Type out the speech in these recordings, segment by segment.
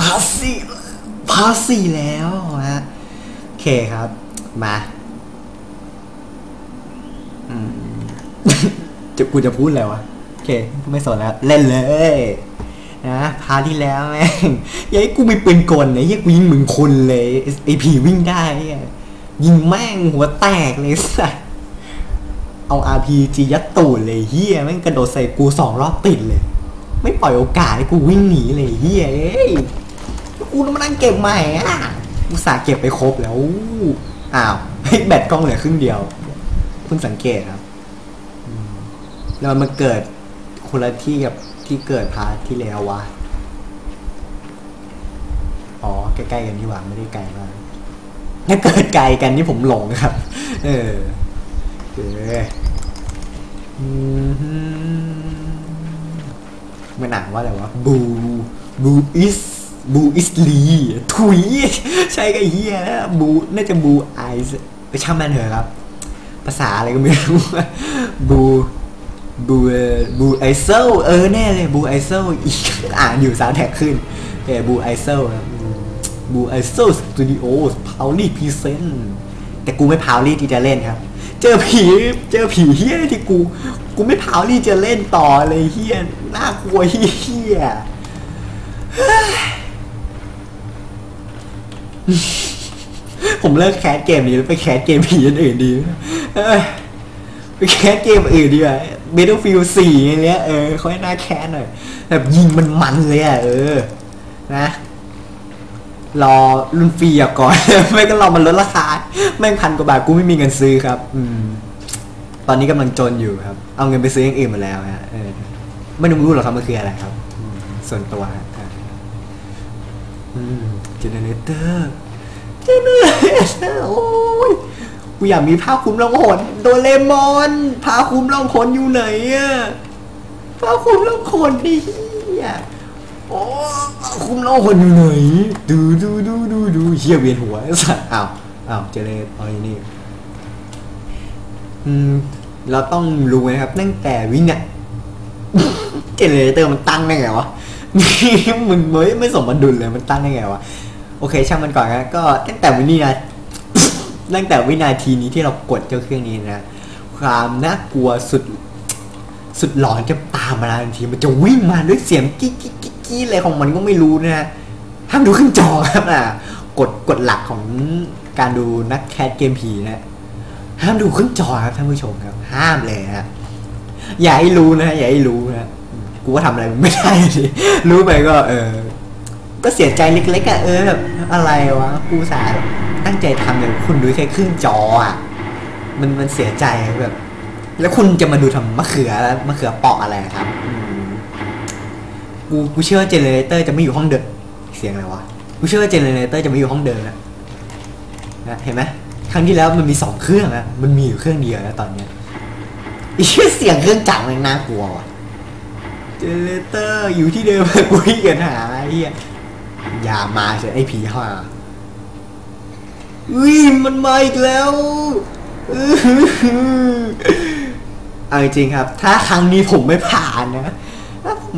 พาสี่พาสี่แล้วฮะโอเคครับ มาอืมจะกูจะพูดอะไรวะ โอเค ไม่สนแล้ว เล่นเลยนะพาที่แล้วแม่งยัยกูมีปืนกลเนี่ยยัยกูยิงมึงคนเลยไอผีวิ่งได้เนี่ยยิงแม่งหัวแตกเลยสัสเอา RPG ยัดตูดเลยเฮียแม่งกระโดดใส่กูสองรอบติดเลย ไม่ปล่อยโอกาสให้กูวิ่งหนีเลยเฮ้ยกูต้องมานั่งเก็บใหม่อะกูสาห์เก็บไปครบแล้ว อ้าวแบตกล้องเหลือครึ่งเดียวเพิ่งสังเกตครับแล้วมันเกิดคนละที่กับที่เกิดพาร์ทที่แล้ววะ อ๋อ ใกล้ๆกันนี่หว่าไม่ได้ไกลมากถ้าเกิดไกลกันนี่ผมหลงครับ เออเอออื มมันหนังว่าอะไรวะบูบูอิสบูอิสลีถุย ใช่ก็เฮียนะบูน่าจะบูไอซ์ไปช่างมันเถอะครับ ภาษาอะไรก็ไม่รู้บูบูบูไอเซลเออแน่เลยบูไอเซลอีกอ่านอยู่สาวแท็กขึ้นแต่บูไอเซลบูไอเซลสตูดิโอพาวลี่พรีเซนแต่กูไม่พาวลี่ที่จะเล่นครับ เจอผีเจอผีเฮี้ยที่กู กูไม่พาวลี่จะเล่นต่อเลยเฮี้ย น่ากลัวเฮี้ยผมเลิกแคสเกมนี้แล้วไปแคสเกมผีอื่นดีไปแคสเกมอื่นดีกว่า Battlefield 4อย่างเงี้ยเออเขาให้น้าแคสหน่อยแบบยิงมันมันเลยอะเออ นะ รอรุ่นฟรีก่อนไม่ก็รอมันลดราคาแม่งพันกว่าบาทกูไม่มีเงินซื้อครับ อืม ตอนนี้กำลังจนอยู่ครับ เอาเงินไปซื้ออย่างอื่นมาแล้วฮะเออ ไม่รู้หรอกครับมันคืออะไรครับ ส่วนตัวฮะอ่าอืมเจเนเรเตอร์เจเนเรเตอร์โอ้ยกูอยากมีผ้าคลุมล่องหนโดเรมอนผ้าคลุมล่องหนอยู่ไหนอะผ้าคลุมล่องหนดิเฮียโอ้ผ้าคลุมล่องหนอยู่ไหนดูดูดูดูดูเฮียเวียนหัวไอ้สัสอ้าวอ้าวเจเนเรเตอร์เอาอย่างนี้อืมเราต้องรู้นะครับตั้งแต่วินา เจเนเรเตอร์มันตั้งได้ไงวะมึงไม่ไม่สมดุลเลยมันตั้งได้ไงวะโอเค ช่างมันก่อนนะก็ตั้งแต่วินาตั้งแต่วินาทีนี้ที่เรากดเจ้าเครื่องนี้นะ ความน่ากลัวสุดสุดหลอนจะตามมาทันที มันจะวิ่งมาด้วยเสียงกิ๊กกิ๊กกิ๊อะไรของมันก็ไม่รู้นะฮะห้ามดูขึ้นจอครับอะกดกดหลักของการดูนักแคสเกมผีนะ ห้ามดูขึ้นจอครับท่านผู้ชมครับ ห้ามเลยฮะ อย่าให้รู้นะอย่าให้รู้นะกูว่าทำอะไรไม่ได้สิรู้ไปก็ เออ ก็เสียใจเล็กๆอะเออแบบอะไรวะกูสาตั้งใจทำเลยคุณดูแค่ครึ่งจออะมันมันเสียใจแบบ แล้วคุณจะมาดูทำมะเขือมะเขือเปาะอะไรครับกูกูเชื่อเจเนเรเตอร์จะไม่อยู่ห้องเดิมเสียงอะไรวะกูเชื่อว่าเจเนเรเตอร์จะไม่อยู่ห้องเดิมนะนะเห็นไหมครั้งที่แล้วมันมีสองเครื่องอะมันมีอยู่เครื่องเดียวนะตอนเนี้ย อ้เหี้ยเสียงเครื่องจักรมันน่ากลัวว่ะเจเนเตอร์อยู่ที่เดิมกูขี้เกียจหาไอ้เหี้ยอย่ามาเถอะไอ้ผีห่าอุ้ยมันมาอีกแล้วเอาจริงครับ ถ้าครั้งนี้ผมไม่ผ่านนะถ้าผม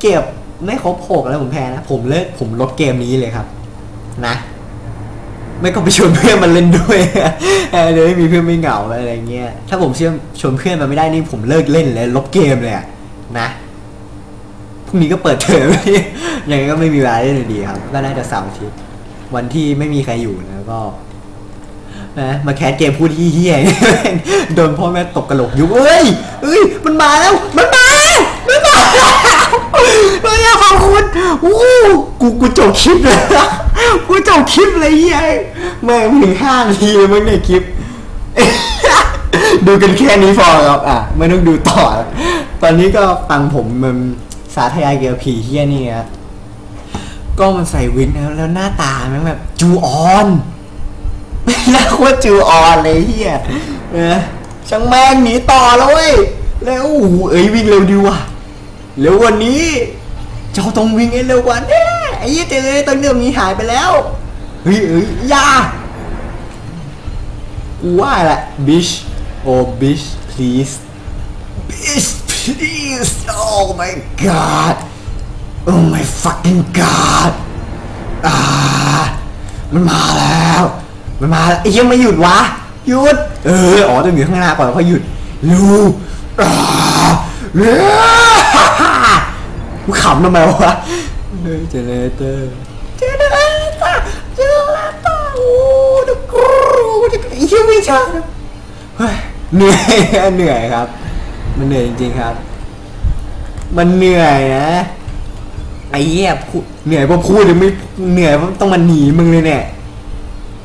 เก็บไม่ครบหกแล้วผมแพ้นะ ผมเลิกผมลบเกมนี้เลยครับ นะ ไม่ก็ไปชวนเพื่อนมาเล่นด้วยเออเดี๋ยวไม่มีเพื่อนไม่เหงาอะไรเงี้ยถ้าผมเชื่อชวนเพื่อนมาไม่ได้นี่ผมเลิกเล่นเลยลบเกมเลยนะพรุ่งนี้ก็เปิดเทอมยังไงก็ไม่มีเวลาเล่นอยู่ดีครับก็น่าจะเสาร์อาทิตย์วันที่ไม่มีใครอยู่นะก็นะมาแคสเกมพูดเฮี้ยโดนพ่อแม่ตกกระโหลกยุบเอ้ยเอ้ย มันมาแล้ว มันมาแล้วมันมาแล้วเฮ้ยขอบคุณอู้กูกูจบคลิปเลย กูจบคลิปเลยเฮียแม่งถึงห้านาทีเลยมึงในคลิป ดูกันแค่นี้พอครับอะไม่ต้องดูต่อ ตอนนี้ก็ฟังผมมันสาธยายเกี่ยวกับผีเฮี้ยนี่ครับก็มันใส่วิกนะแล้วหน้าตาแมันแบบจูออนแล้วโคตรจูออนเลยเฮียช่างแม่งหนีต่อแล้วเว้ยแล้วโอ้เอ้ยวิ่งเร็วดีว่ะเร็วกวันนี้เจ้าต้องวิ่งให้เร็วกว่าน่ไอ้เหี้ยเจเลยตอนเรื่องนี้หายไปแล้วเฮ้ยเอ้ยอยากูว่าแหละ bitch oh bitch please bitch please oh my god Oh my fucking god อ่ามันมาแล้ว มันมาแล้วไอ้ยังไม่หยุดวะ หยุด เออ อ๋อต้องอยู่ข้างหน้าก่อนแล้วค่อยหยุดลูอ่าเรือกูขำทำไมวะ เฮ้ยเจเนเรเตอร์เจเนเรเตอร์เจเนเรเตอร์โอ้ดูกรูไอ้เหี้ยังไม่ใช่เฮ้ยเหนื่อยเหนื่อยครับ มันเหนื่อยจริงๆครับ มันเหนื่อยนะไอ้เหี้ยพูดเหนื่อยเพราะพูดยังไม่เหนื่อยเพราะต้องมาหนีมึงเลยเนี่ย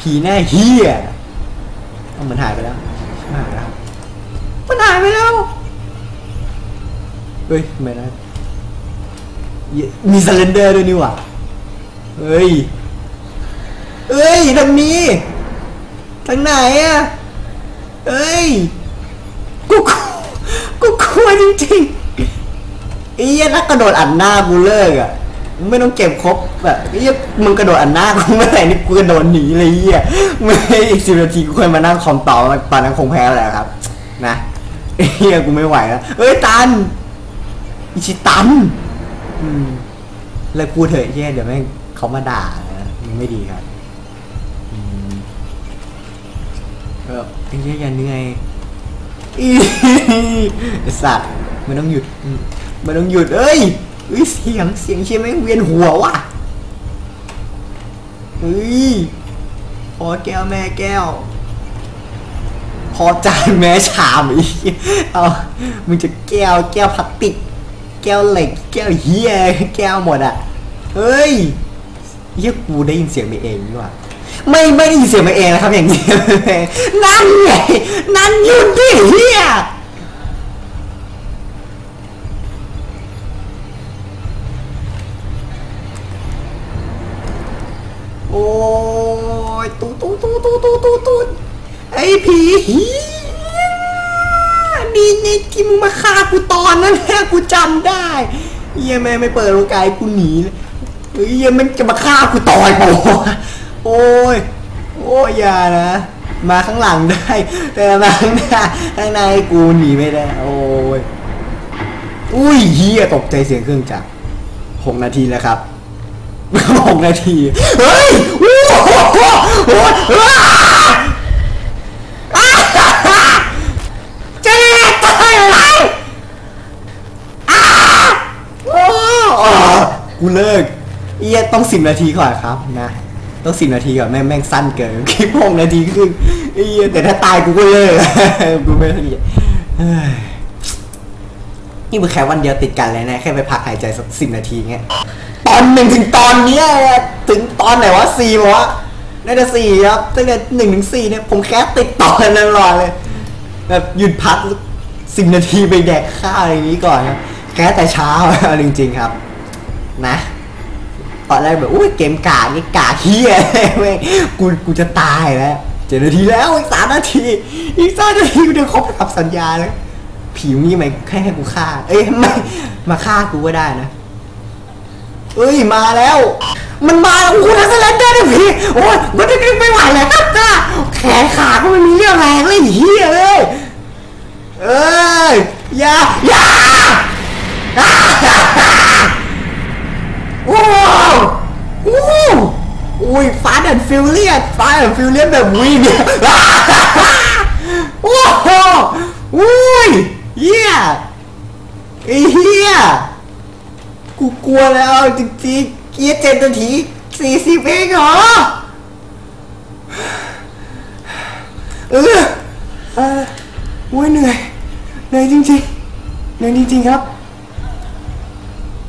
ผีหน้าเฮียเอามันหายไปแล้วหายไปแล้วมันหายไปแล้วเฮ้ยทำไมนะเหี้ย มีสเลนเดอร์ด้วยนี่หว่าเฮ้ย เอ้ยทางนี้ ทางไหนอะเอ้ย กูกลัวกูกลัวจริงๆไอ้ยนักกระโดดอัดหน้ากูเลิกอะไม่ต้องเก็บครบแบบไอ้ยมึงกระโดดอัดหน้ากูเมื่อไหร่นี่กูกระโดดหนีเลยไอ้เหี้ยไม่อีกสิบนาทีกูค่อยมานั่งคอมต่อปานนั้นคงแพ้แล้วครับ นะไอ้เหี้ยกูไม่ไหวแล้วเอ้ยตันอิชิตัน เลิกพูดเถอะเหี้ยเดี๋ยวแม่งเขามาด่านะมันไม่ดีครับอืมเออไอ้เหี้ยอย่าเหนื่อยอีไอ้สัตว์ไม่ต้องหยุดอืมไม่ต้องหยุดเอ้ยเอ้ยเสียงเสียงเชียร์แม่งเวียนหัวว่ะเฮ้ยพอแก้วแม่แก้ว พอจานแม่ชามอีกเอามึงจะแก้วแก้วพลาสติก แก้วเหล็กแก้วเฮียแก้วหมดอะเฮ้ยเฮียกูได้ยินเสียงไปเองนี่หว่าไม่ไม่ได้ยินเสียงไปเองนะครับอย่างนี้นั่นไงนั่นยุดดิเฮียโอ้ยตูตูตูตูตูตูตูไอ้ผีเฮีย ที่มึงมาฆ่ากูตอนนั้นแหละกูจำได้เฮียแม่ไม่เปิดโอกาสกูหนีเลยเฮ้ยเฮียมันจะมาฆ่ากูตอยปะวะโอ้ยโอ้ยอย่านะมาข้างหลังได้ แต่มาข้างหน้าข้างในกูหนีไม่ได้ โอ้ยอุ้ยเฮียตกใจเสียงเครื่องจักรหกนาทีแล้วครับหกนาที เฮ้ยโอ้โหโอ้โหอ้าอ้าเจ๊ตายอะไรอ้าโอ้อ่า กูเลิกเอียต้องสิบนาทีก่อนครับนะ ต้องสิบนาทีก่อนแม่งแม่งสั้นเกินคลิปหกนาทีครึ่งเอียแต่ถ้าตายกูก็เลิกกูไม่เอียดเฮ้ยนี่มึงแค่วันเดียวติดกันเลยนะ แค่ไปพักหายใจสักสิบนาทีเงี้ยตอนหนึ่งถึงตอนเนี้ยถึงตอนไหนวะสี่วะน่าจะสี่ครับตั้งแต่หนึ่งถึงสี่เนี่ยผมแค่ติดต่อกันตลอดเลยแบบหยุดพักสิบนาทีไปแดกข้าวอะไรอย่างนี้ก่อนครับแค่แต่เช้าจริงๆครับ นะตอนแรกแบบอุ้ยเกมกานี่กาเฮียเว้ยกูกูจะตายแล้วเจ็ดนาทีแล้วอีกสามนาที อีกสามนาทีกูจะครบกับสัญญาแล้วผิวนี่ไหมแค่ให้กูฆ่า เอ้ยไม่มาฆ่ากูก็ได้นะ เอ้ยมาแล้ว มันมาแล้วโอ้โหนักแสดงได้เลยพี่โอ้ยมันจะไม่ไหวแล้วครับจ้าแขนขาก็ไม่มีเรี่ยวแรงเลยเฮียเลยเอ้ยอย่าอย่าอ่าโอ้โห อุ้ยฟาดแอนฟิลเลียนฟาดแอนฟิลเลียนแบบวิ่งเนี่ยโอ้โหอุ้ยเฮียไอ้เฮียกูกลัวแล้วจริงๆเกียร์เจ็ดนาทีสี่สิบเองเหรอเออเออโอ้ยเหนื่อยเหนื่อยจริงๆเหนื่อยจริงๆครับ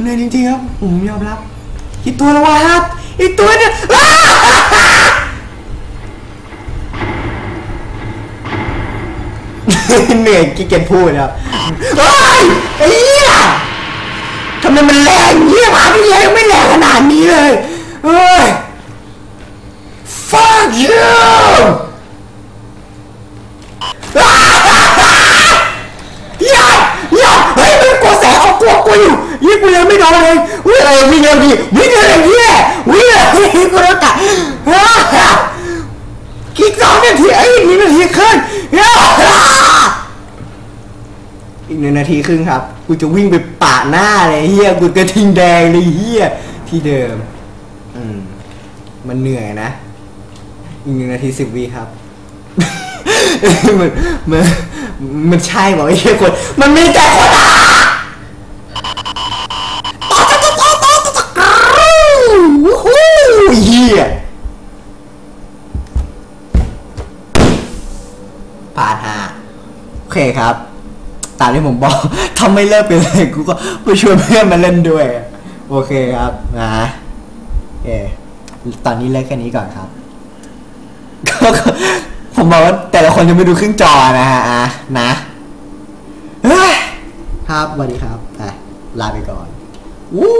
เหนื่อยจริงๆครับผมยอมรับอีกตัวละวะครับ อีกตัวเนี่ยอ้าเหนื่อยกี่เกียจพูดครับเฮ้ยไอ้เหี้ยทำไมมันแรงเยี่ยมหาพี่เลี้ยงไม่แรงขนาดนี้เลยเฮ้ย fuck you อย่าอย่าเฮ้ยมันกลัวแสงเอากลัวกูอยู่ยี่กูยังไม่โดนเลยวิ่งเลยวิ่งเร็วดิวิ่งเร็วดิวิ่งเลย วิ่กูแล้วกันคิกสองนาทีไอ้ยอีกหนึ่งนาทีครึ่งอีกหนึ่งนาทีครึ่งครับ กูจะวิ่งไปปาดหน้าเลยเฮียกูกระทิงแดงเลยเฮียที่เดิม อืม มันเหนื่อยนะ อีกหนึ่งนาทีสิบวิครับมันมันมันใช่บอกไอ้เฮียคน มันมีแต่คนอะวู้ฮู้เฮียผ่านหาโอ เคครับตามที่ผมบอกถ้าไม่เลิกไปเลยกูก็ไปชวนเพื่อนมาเล่นด้วย โอเคครับนะเออตอนนี้เลิกแค่นี้ก่อนครับก็ผมบอกว่าแต่ละคนจะไม่ดูครึ่งจอนะฮะนะครับสวัสดีครับอะลาไปก่อน วู้